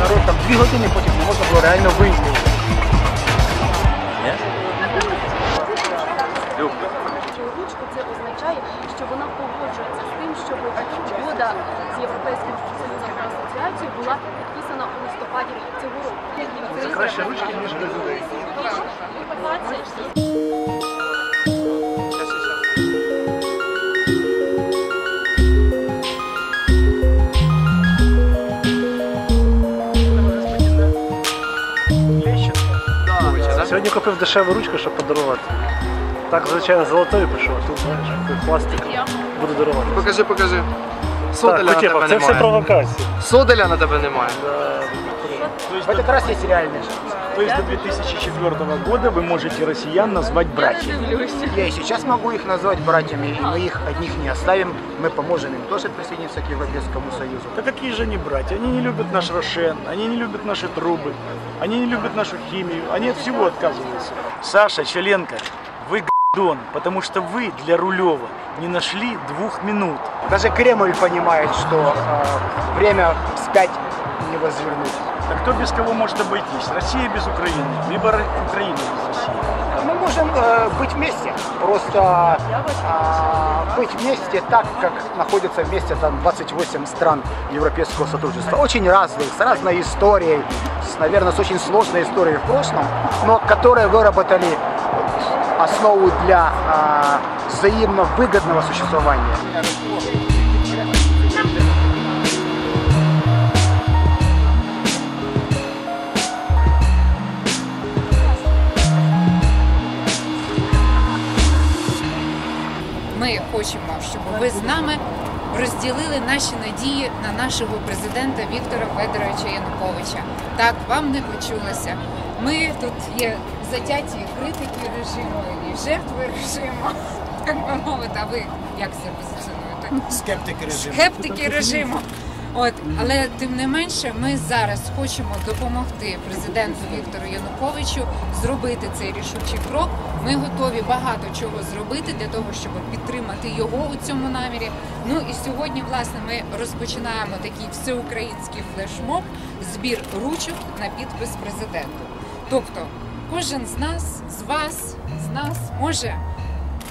дві години потім не можна було реально вийти. Цю ручку це означає, що вона погоджується з тим, щоб угода з європейським союзом про асоціацію була підписана у листопаді цього року. Це краще ручки, ніж без людей. Купив дешеву ручку, щоб подарувати. Так, звичайно, золотою пішов, а тут знаєш, пластик. Буду дарувати. Покажи, покажи. Так, Соделя на тебе це все провокація. Соделя на тебе немає. Це якраз є реальний. То есть до 2004 года вы можете россиян назвать братьями. Я и сейчас могу их назвать братьями, и мы их одних не оставим. Мы поможем им тоже присоединиться к Европейскому Союзу. Да какие же они братья? Они не любят наш Рошен, они не любят наши трубы, они не любят нашу химию, они от всего отказываются. Саша Челенко, вы гдон, потому что вы для Рулева не нашли двух минут. Даже Кремль понимает, что э, время вспять не возвернуть. Так кто без кого может обойтись? Россия без Украины, либо Украина без России. Мы можем э, быть вместе, просто э, быть вместе так, как находятся вместе там 28 стран Европейского сотрудничества. Очень разных, с разной историей, с, наверное, с очень сложной историей в прошлом, но которые выработали основу для э, взаимно выгодного существования. Ви з нами розділили наші надії на нашого президента Віктора Федоровича Януковича. Так, вам не почулося. Ми тут є затяті критики режиму і жертви режиму. Так би мовити, а ви як себе позиціонуєте? Скептики режиму. скептики режиму. От, але тим не менше, ми зараз хочемо допомогти президенту Віктору Януковичу зробити цей рішучий крок. Ми готові багато чого зробити для того, щоб підтримати його у цьому намірі. Ну і сьогодні, власне, ми розпочинаємо такий всеукраїнський флешмоб, збір ручок на підпис президенту. Тобто, кожен з нас, з вас, з нас може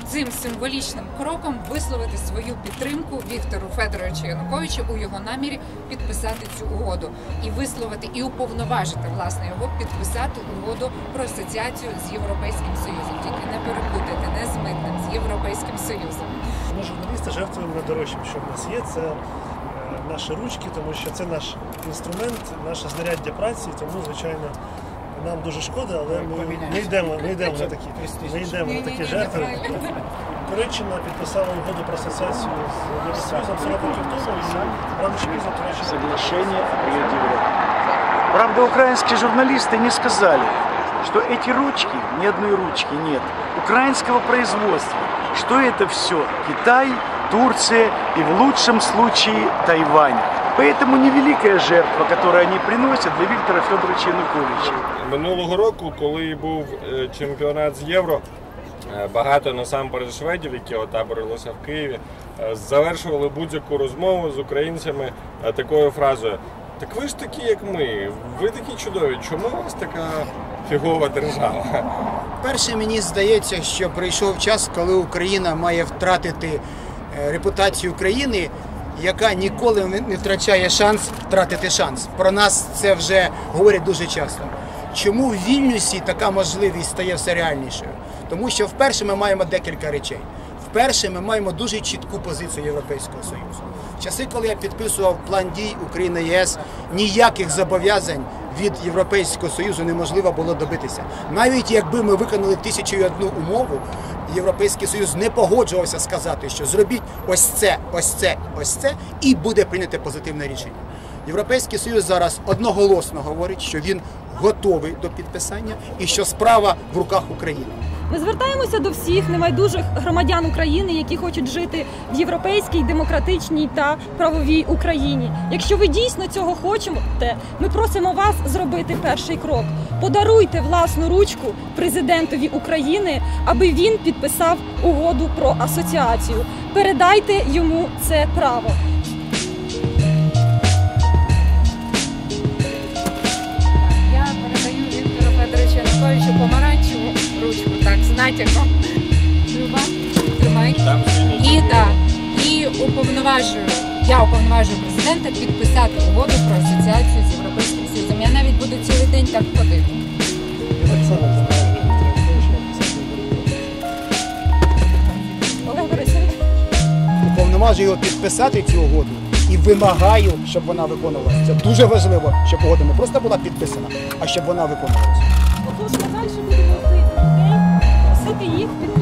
цим символічним кроком висловити свою підтримку Віктору Федоровичу Януковичу у його намірі підписати цю угоду і висловити і уповноважити власне його підписати угоду про асоціацію з Європейським Союзом. Тільки не перепутайте не з митним з Європейським Союзом. Ми журналісти жертвуємо найдорожчим, що в нас є. Це е, наші ручки, тому що це наш інструмент, наше знаряддя праці. Тому, звичайно, нам дуже шкода, але ми не йдемо, не йдемо на такі, не йдемо на такі жертви. Туреччина підписала угоду про асоціацію з Євросоюзом 40 років тому, і рано чи пізно Туреччина Соглашение о приезде в Европу. Правда, украинские журналисты не сказали, что эти ручки, ни одной ручки нет, украинского производства, что это все Китай, Турция и в лучшем случае Тайвань. Поэтому невеликая жертва, которую они приносят для Виктора Федоровича Януковича. Минулого року, коли був е, чемпіонат з євро, е, багато насамперед шведів, які отаборилися в Києві, е, завершували будь-яку розмову з українцями такою фразою: Так ви ж такі, як ми, ви такі чудові. Чому у вас така фігова держава? Перше, мені здається, що прийшов час, коли Україна має втратити репутацію країни, яка ніколи не втрачає шанс втратити шанс. Про нас це вже говорять дуже часто. Чому в Вільнюсі така можливість стає все реальнішою? Тому що вперше ми маємо декілька речей. Вперше ми маємо дуже чітку позицію Європейського Союзу. В часи, коли я підписував план дій України ЄС, ніяких зобов'язань від Європейського Союзу неможливо було добитися. Навіть якби ми виконали тисячу і одну умову, Європейський Союз не погоджувався сказати, що зробіть ось це, ось це, ось це, і буде прийнято позитивне рішення. Європейський Союз зараз одноголосно говорить, що він готовий до підписання і що справа в руках України. Ми звертаємося до всіх небайдужих громадян України, які хочуть жити в європейській, демократичній та правовій Україні. Якщо ви дійсно цього хочете, ми просимо вас зробити перший крок. Подаруйте власну ручку президентові України, аби він підписав угоду про асоціацію. Передайте йому це право. Натяком. Люба, тримай. І так, і уповноважую, я уповноважую президента підписати угоду про асоціацію з Європейським Союзом. Я навіть буду цілий день так ходити. Так Олег Борисович. Уповноважую його підписати цю угоду і вимагаю, щоб вона виконувалася. Це дуже важливо, щоб угода не просто була підписана, а щоб вона виконувалася. Отож, ми далі будемо людей, просити їх підтримати